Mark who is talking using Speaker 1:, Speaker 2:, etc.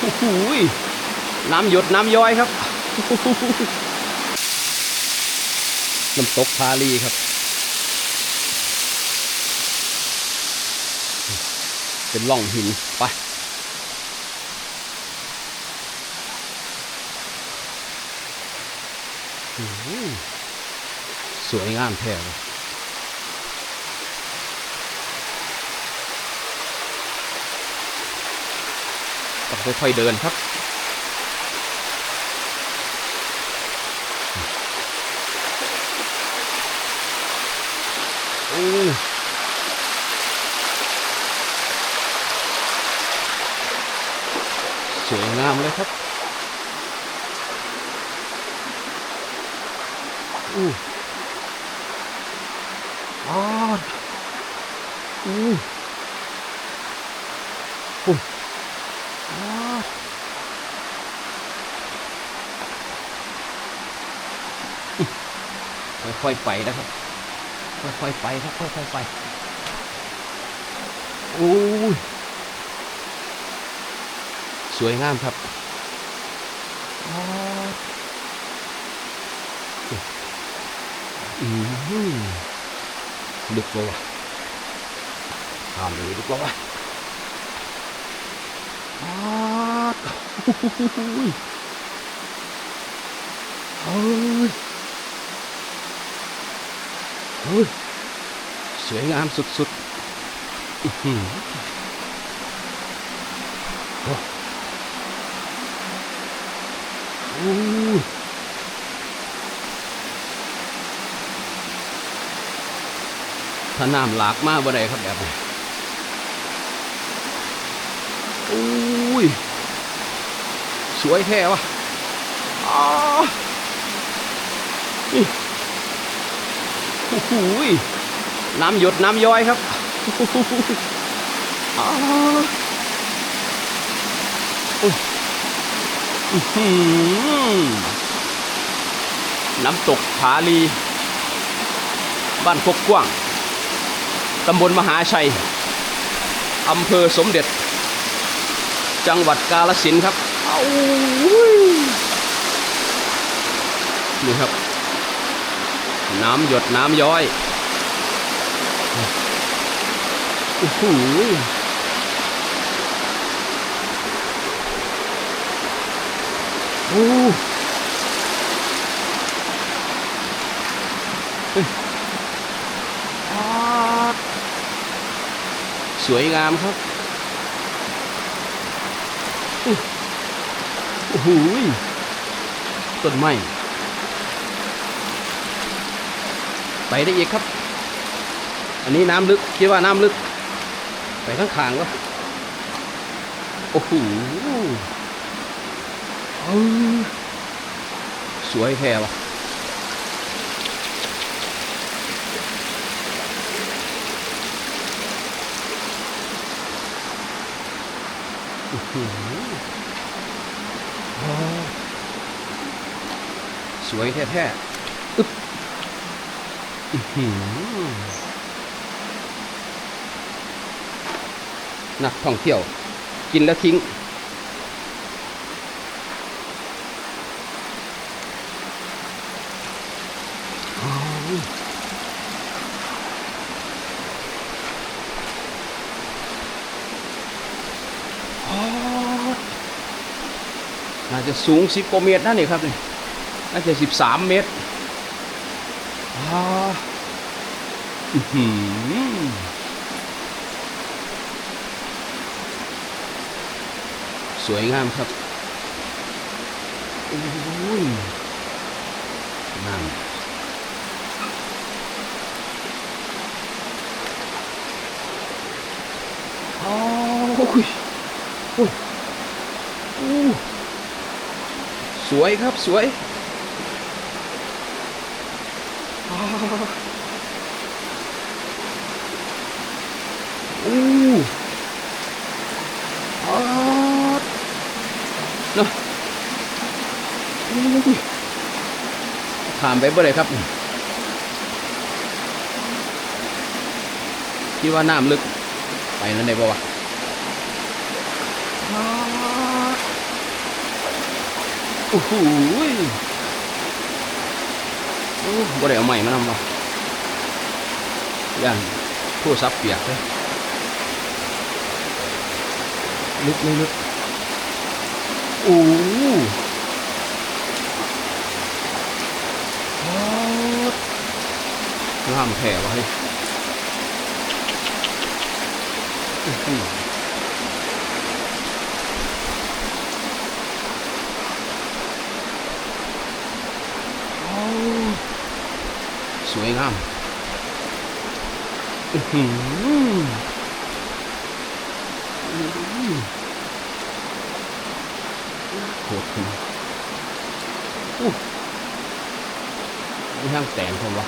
Speaker 1: โอ้โหยน้ำหยดน้ำย้อยครับ น้ำตกพาลีครับ เป็นร่องหินไปสวยงามแท้เลยต้อง ค่อยๆเดินครับ โอ้สวยงามเลยครับอู้อ้าวอู้อู้ ค่อยๆไปนะครับ ค่อยๆไปครับ ค่อยๆไป โอ้ย สวยงามครับอ้าวอืมลึกแล้ววะทำเลยลึกแล้ววะอ้าวโอ้ย เฮ้ย เฮ้ย สวยงามสุดๆอื้อหือโอ้โอ้ยถ้าน้ำหลากมากบ่ได้ครับแบบนี้โอ้ยสวยแท้วะอ้าวนี่โอ้โหยน้ำหยดน้ำย้อยครับโอ้ยอื้อหือน้ำตกผาลี บ้านกกกว้าง ตำบลมหาชัย อำเภอสมเด็จ จังหวัดกาลสินธุ์ครับอ้าวนี่ครับ น้ำหยดน้ำย้อยโอ้โหโอ้เฮ้ยอ๊าดสวยงามครับอุ๊ย โอ้โหต้นไม้ไปได้อีกครับ อันนี้น้ำลึก คิดว่าน้ำลึก ไปข้างขางวะโอ้โหสวยแท้วะ อื้อหืออ๋อสวยแท้ๆอึ๊บอื้อหือนักท่องเที่ยว กินแล้วทิ้งน่าจะสูงสิบกว่าเมตรนั่นนี่ครับนี่น่าจะสิบสามเมตรอ่าอือหือสวยงามครับโอ้ยน้ำโอ้ยโอ้ยโอ้ สวยครับสวยอ้าวโอ้อ้าเนาะโอ้ยผ่านไปบ่ได้ครับคิดว่าน้ำลึก ไปแล้วได้ปะวะอ้าว โอ้โหบ่ได้เอาใหม่มานำวะย่านโทรศัพท์เปียกเลยลึกเลยลึกโอ้หงามแผ่วะเฮ้ยอื้อหือโอ้ สวยงามอื้อหืออื้อหือโคตรขึ้นอู้มีห้างแตนผมวะ